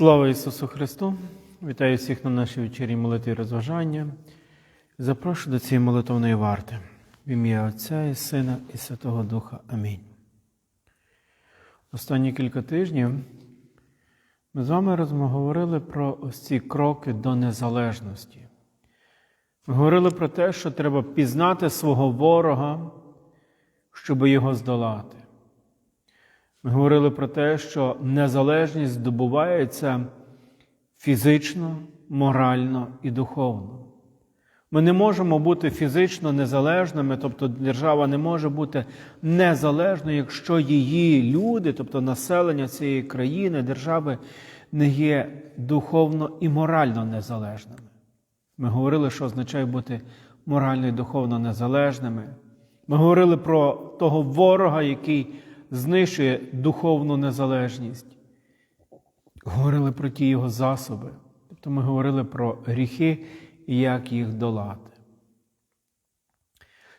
Слава Ісусу Христу! Вітаю всіх на нашій вечірній молитві розважання. Запрошую до цієї молитовної варти. В ім'я Отця і Сина і Святого Духа. Амінь. Останні кілька тижнів ми з вами розговорили про ось ці кроки до незалежності. Ми говорили про те, що треба пізнати свого ворога, щоб його здолати. Ми говорили про те, що незалежність здобувається фізично, морально і духовно. Ми не можемо бути фізично незалежними, тобто держава не може бути незалежною, якщо її люди, тобто населення цієї країни, держави, не є духовно і морально незалежними. Ми говорили, що означає бути морально і духовно незалежними. Ми говорили про того ворога, який знищує духовну незалежність. Говорили про ті його засоби. Тобто ми говорили про гріхи і як їх долати.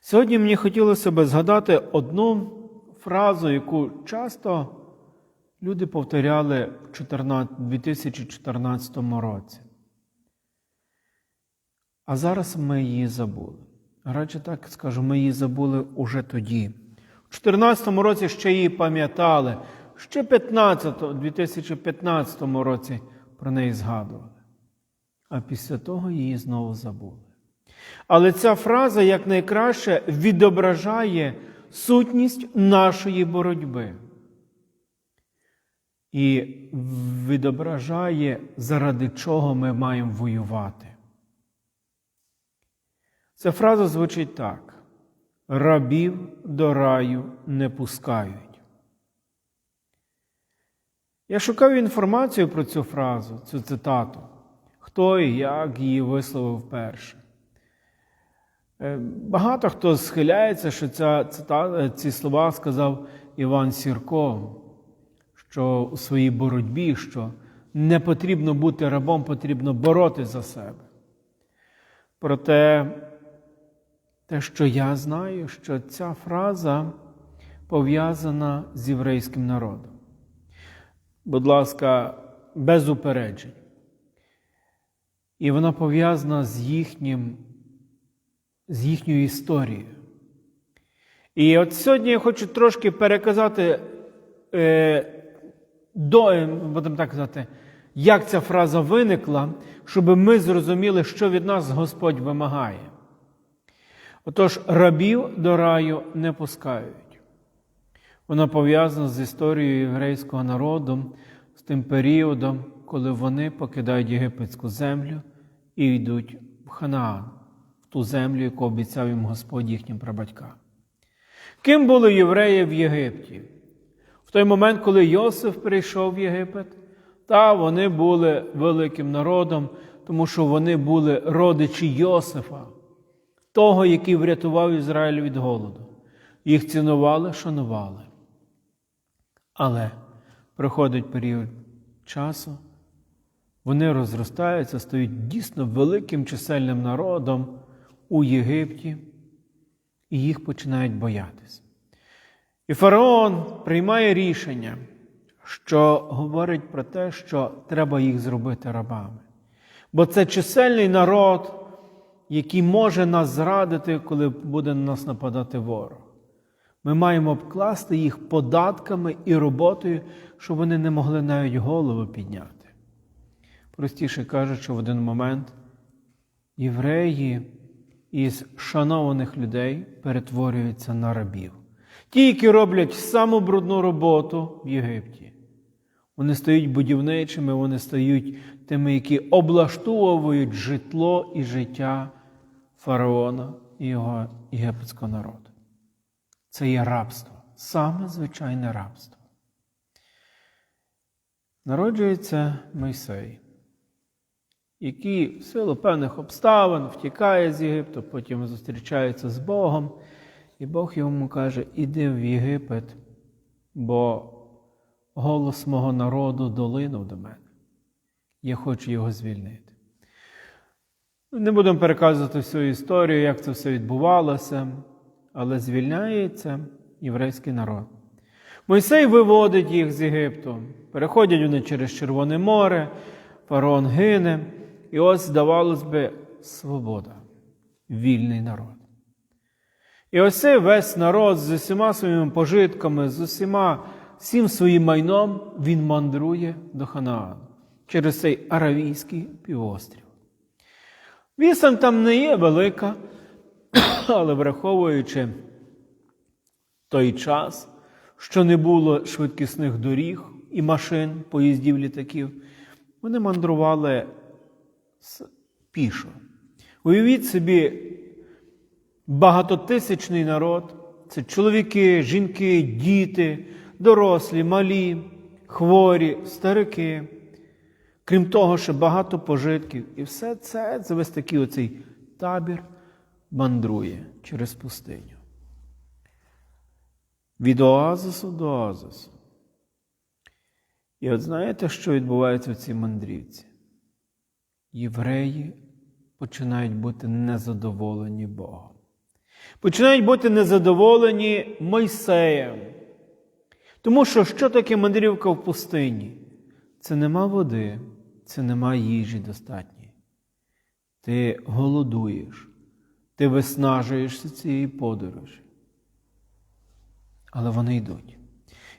Сьогодні мені хотілося би згадати одну фразу, яку часто люди повторяли в 2014 році. А зараз ми її забули. Радше так скажу, ми її забули уже тоді. У 2014 році ще її пам'ятали, ще 15, у 2015 році про неї згадували. А після того її знову забули. Але ця фраза якнайкраще відображає сутність нашої боротьби. І відображає, заради чого ми маємо воювати. Ця фраза звучить так: рабів до раю не пускають. Я шукав інформацію про цю фразу, цю цитату, хто і як її висловив перше. Е, Багато хто схиляється, що ця цитата, ці слова сказав Іван Сірко, що у своїй боротьбі, що не потрібно бути рабом, потрібно бороти за себе. Проте те, що я знаю, що ця фраза пов'язана з єврейським народом. Будь ласка, без упереджень. І вона пов'язана з їхнім, з їхньою історією. І от сьогодні я хочу трошки переказати, е, до, будемо так казати, як ця фраза виникла, щоб ми зрозуміли, що від нас Господь вимагає. Отож, рабів до раю не пускають. Вона пов'язана з історією єврейського народу, з тим періодом, коли вони покидають єгипетську землю і йдуть в Ханаан, в ту землю, яку обіцяв їм Господь їхнім прабатькам. Ким були євреї в Єгипті? В той момент, коли Йосиф прийшов в Єгипет, та вони були великим народом, тому що вони були родичі Йосифа того, який врятував Ізраїль від голоду. Їх цінували, шанували. Але проходить період часу, вони розростаються, стають дійсно великим чисельним народом у Єгипті, і їх починають боятися. І фараон приймає рішення, що говорить про те, що треба їх зробити рабами. Бо це чисельний народ який може нас зрадити, коли буде на нас нападати ворог. Ми маємо обкласти їх податками і роботою, щоб вони не могли навіть голову підняти. Простіше кажучи, в один момент євреї із шанованих людей перетворюються на рабів. Ті, які роблять саму брудну роботу в Єгипті. Вони стають будівничими, вони стають тими, які облаштовують житло і життя фараона і його єгипетського народу. Це є рабство, саме звичайне рабство. Народжується Мойсей, який в силу певних обставин втікає з Єгипту, потім зустрічається з Богом, і Бог йому каже: Іди в Єгипет, бо голос мого народу долинув до мене. Я хочу його звільнити. Не будемо переказувати всю історію, як це все відбувалося, але звільняється єврейський народ. Мойсей виводить їх з Єгипту. Переходять вони через Червоне море, фараон гине, і ось, здавалось би, свобода, вільний народ. І ось цей весь народ з усіма своїми пожитками, з усіма всім своїм майном він мандрує до Ханаану через цей Аравійський півострів. Вісім там не є велика, але враховуючи той час, що не було швидкісних доріг і машин, поїздів літаків, вони мандрували пішо. Уявіть собі, багатотисячний народ це чоловіки, жінки, діти, дорослі, малі, хворі, старики. Крім того, ще багато пожитків. І все це, це весь такий оцей табір мандрує через пустиню. Від оазису до оазису. І от знаєте, що відбувається в цій мандрівці? Євреї починають бути незадоволені Богом. Починають бути незадоволені Мойсеєм. Тому що що таке мандрівка в пустині? Це нема води, це нема їжі достатньої. Ти голодуєш, ти виснажуєшся цієї подорожі. Але вони йдуть.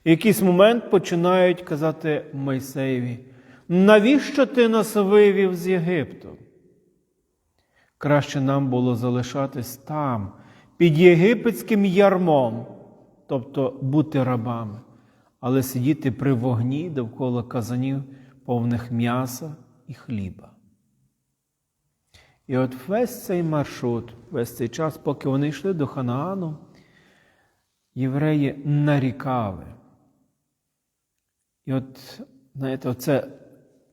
І якийсь момент починають казати Мойсеєві, навіщо ти нас вивів з Єгипту? Краще нам було залишатись там, під єгипетським ярмом, тобто бути рабами, але сидіти при вогні довкола казанів, повних м'яса і хліба. І от весь цей маршрут, весь цей час, поки вони йшли до Ханаану, євреї нарікали. І от, знаєте, оце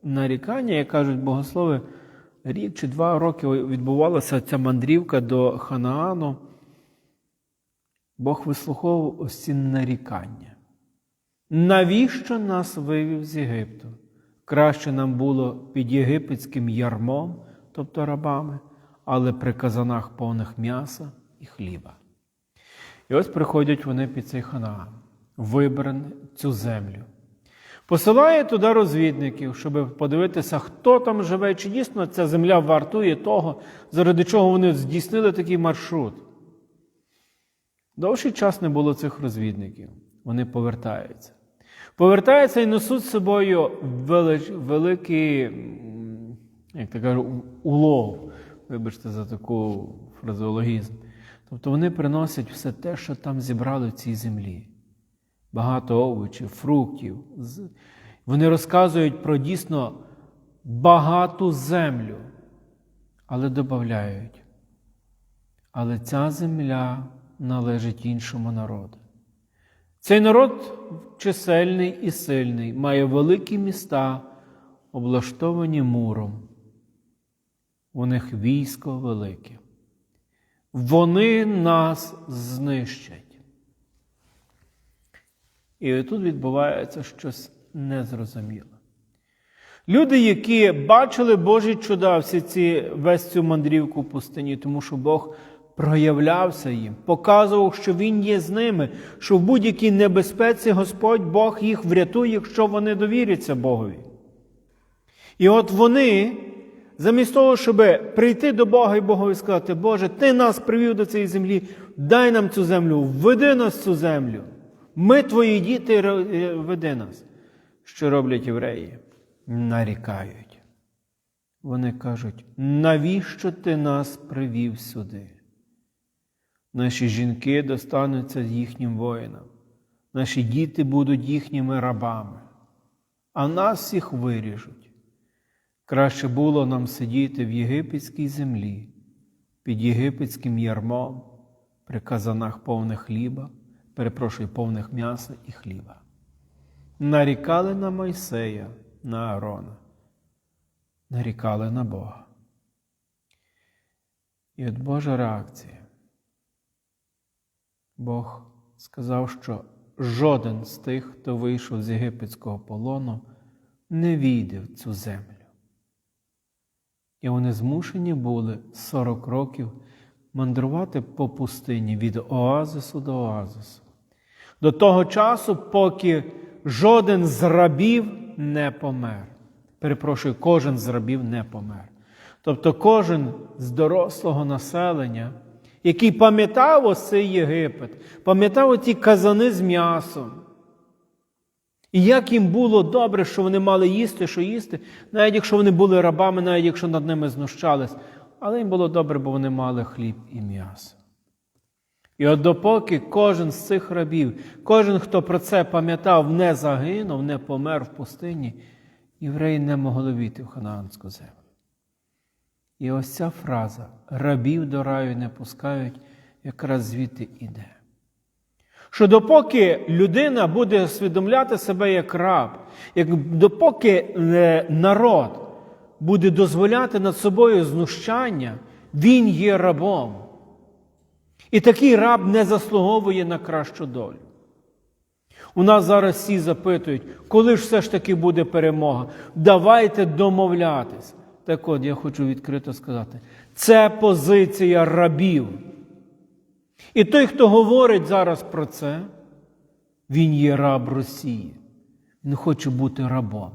нарікання, як кажуть богослови, рік чи два роки відбувалася ця мандрівка до Ханаану. Бог вислуховував ось ці нарікання. Навіщо нас вивів з Єгипту? Краще нам було під єгипетським ярмом, тобто рабами, але при казанах повних м'яса і хліба. І ось приходять вони під цей Ханаан, вибраний цю землю. Посилає туди розвідників, щоб подивитися, хто там живе, чи дійсно ця земля вартує того, заради чого вони здійснили такий маршрут. Довший час не було цих розвідників. Вони повертаються. Повертаються і несуть з собою велич, великий, як то кажу, улов. Вибачте за таку фразеологізм. Тобто вони приносять все те, що там зібрали в цій землі. Багато овочів, фруктів. Вони розказують про дійсно багату землю, але додають. Але ця земля належить іншому народу. Цей народ чисельний і сильний, має великі міста, облаштовані муром. У них військо велике. Вони нас знищать. І тут відбувається щось незрозуміле. Люди, які бачили Божі чуда всі ці, весь цю мандрівку в пустині, тому що Бог проявлявся їм, показував, що Він є з ними, що в будь-якій небезпеці Господь Бог їх врятує, якщо вони довіряться Богові. І от вони, замість того, щоб прийти до Бога і Богові сказати, Боже, Ти нас привів до цієї землі, дай нам цю землю, введи нас в цю землю. Ми твої діти, веди нас. Що роблять євреї? Нарікають. Вони кажуть, навіщо ти нас привів сюди? Наші жінки достануться їхнім воїнам, наші діти будуть їхніми рабами, а нас всіх виріжуть. Краще було нам сидіти в єгипетській землі, під єгипетським ярмом, при казанах повних хліба, перепрошую, повних м'яса і хліба. Нарікали на Мойсея, на Аарона, нарікали на Бога. І от Божа реакція. Бог сказав, що жоден з тих, хто вийшов з єгипетського полону, не війде в цю землю. І вони змушені були 40 років мандрувати по пустині від оазису до оазису. До того часу, поки жоден з рабів не помер. Перепрошую, кожен з рабів не помер. Тобто кожен з дорослого населення, який пам'ятав ось Єгипет, пам'ятав ті казани з м'ясом. І як їм було добре, що вони мали їсти, що їсти, навіть якщо вони були рабами, навіть якщо над ними знущались, але їм було добре, бо вони мали хліб і м'ясо. І от допоки кожен з цих рабів, кожен, хто про це пам'ятав, не загинув, не помер в пустині, євреї не могли війти в ханаанську землю. І ось ця фраза рабів до раю не пускають, якраз звідти іде. Що допоки людина буде усвідомляти себе як раб, як допоки е, народ буде дозволяти над собою знущання, він є рабом. І такий раб не заслуговує на кращу долю. У нас зараз всі запитують, коли ж все ж таки буде перемога. Давайте домовлятись. Так от я хочу відкрито сказати: це позиція рабів. І той, хто говорить зараз про це, він є раб Росії. Він хоче бути рабом.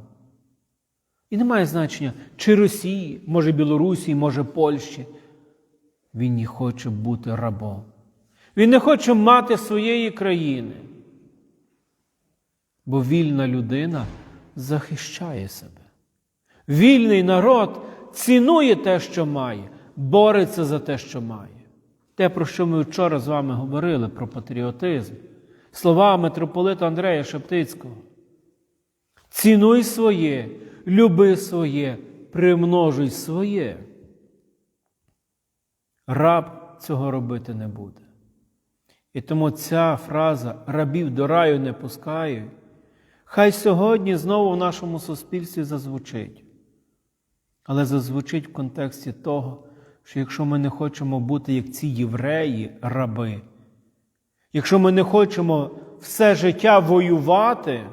І немає значення, чи Росії, може Білорусі, може Польщі. Він не хоче бути рабом. Він не хоче мати своєї країни. Бо вільна людина захищає себе. Вільний народ цінує те, що має, бореться за те, що має. Те, про що ми вчора з вами говорили, про патріотизм, слова митрополита Андрея Шептицького. Цінуй своє, люби своє, примножуй своє. Раб цього робити не буде. І тому ця фраза рабів до раю не пускають, хай сьогодні знову в нашому суспільстві зазвучить. Але зазвучить в контексті того, що якщо ми не хочемо бути як ці євреї, раби, якщо ми не хочемо все життя воювати,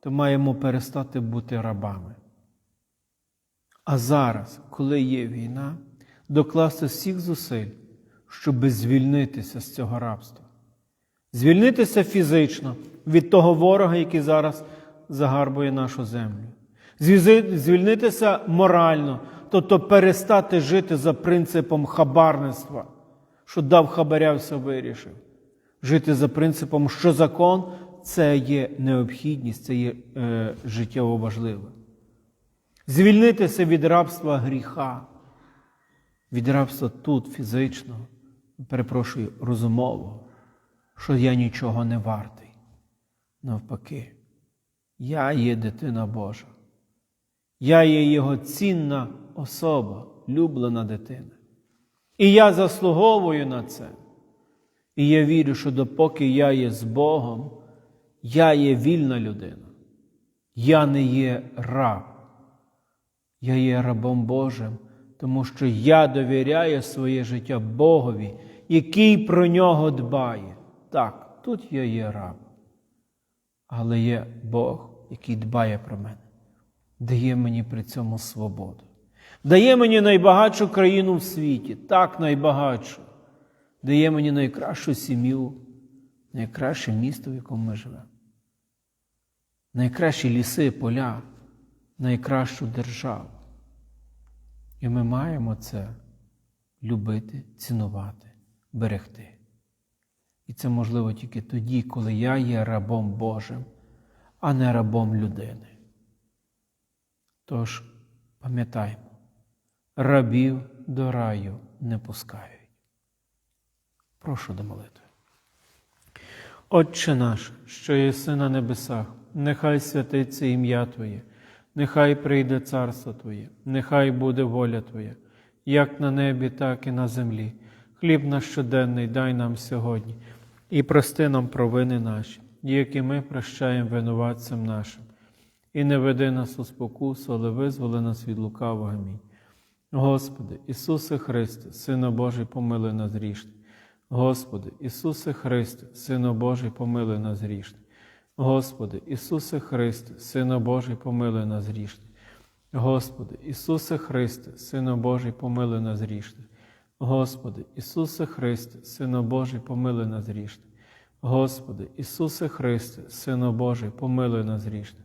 то маємо перестати бути рабами. А зараз, коли є війна, докласти всіх зусиль, щоб звільнитися з цього рабства, звільнитися фізично від того ворога, який зараз загарбує нашу землю, звільнитися морально, тобто перестати жити за принципом хабарництва, що дав хабаря, все вирішив. Жити за принципом, що закон це є необхідність, це є е, життєво важливе. Звільнитися від рабства гріха, від рабства тут фізичного, перепрошую, розумового, що я нічого не вартий. Навпаки, я є дитина Божа. Я є його цінна особа, люблена дитина. І я заслуговую на це. І я вірю, що допоки я є з Богом, я є вільна людина. Я не є раб. Я є рабом Божим, тому що я довіряю своє життя Богові, який про нього дбає. Так, тут я є раб. Але є Бог, який дбає про мене, дає мені при цьому свободу. Дає мені найбагатшу країну в світі, так найбагатшу. Дає мені найкращу сім'ю, найкраще місто, в якому ми живемо. Найкращі ліси, поля, найкращу державу. І ми маємо це любити, цінувати, берегти. І це можливо тільки тоді, коли я є рабом Божим, а не рабом людини. Тож, пам'ятаймо, рабів до раю не пускають. Прошу до молитви. Отче наш, що єси на небесах, нехай святиться ім'я Твоє, нехай прийде царство Твоє, нехай буде воля Твоя, як на небі, так і на землі. Хліб наш щоденний дай нам сьогодні, і прости нам провини наші, які ми прощаємо винуватцям нашим. І не веди нас у спокусу, але визволи нас від лукавого. Амінь. Господи, Ісусе Христе, Сина Божий, помилуй нас грішних. Господи, Ісусе Христе, Сино Божий, помилуй нас грішних. Господи, Ісусе Христе, Сино Божий, помилуй нас грішних. Господи, Ісусе Христе, Сино Божий, помилуй нас грішних. Господи, Ісусе Христе, Сино Божий, помилуй нас грішних. Господи, Ісусе Христе, Сину Божий, помилуй нас грішних.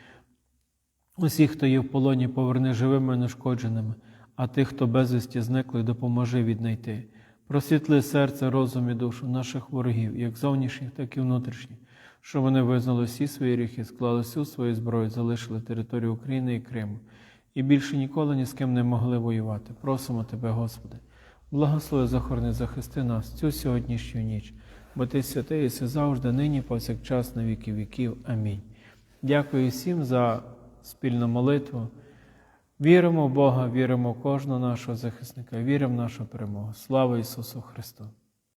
Усіх, хто є в полоні, поверни живими і нешкодженими, а тих, хто безвісті зникли, допоможи віднайти. Просвітли серце, розум і душу наших ворогів, як зовнішніх, так і внутрішніх, що вони визнали всі свої гріхи, склали всю свою зброю, залишили територію України і Криму, і більше ніколи ні з ким не могли воювати. Просимо Тебе, Господи, благослови, захорони, захисти нас цю сьогоднішню ніч, бо Ти святий, і завжди, нині, повсякчас, на віки віків. Амінь. Дякую всім за спільну молитву. Віримо в Бога, віримо в кожного нашого захисника, віримо в нашу перемогу. Слава Ісусу Христу!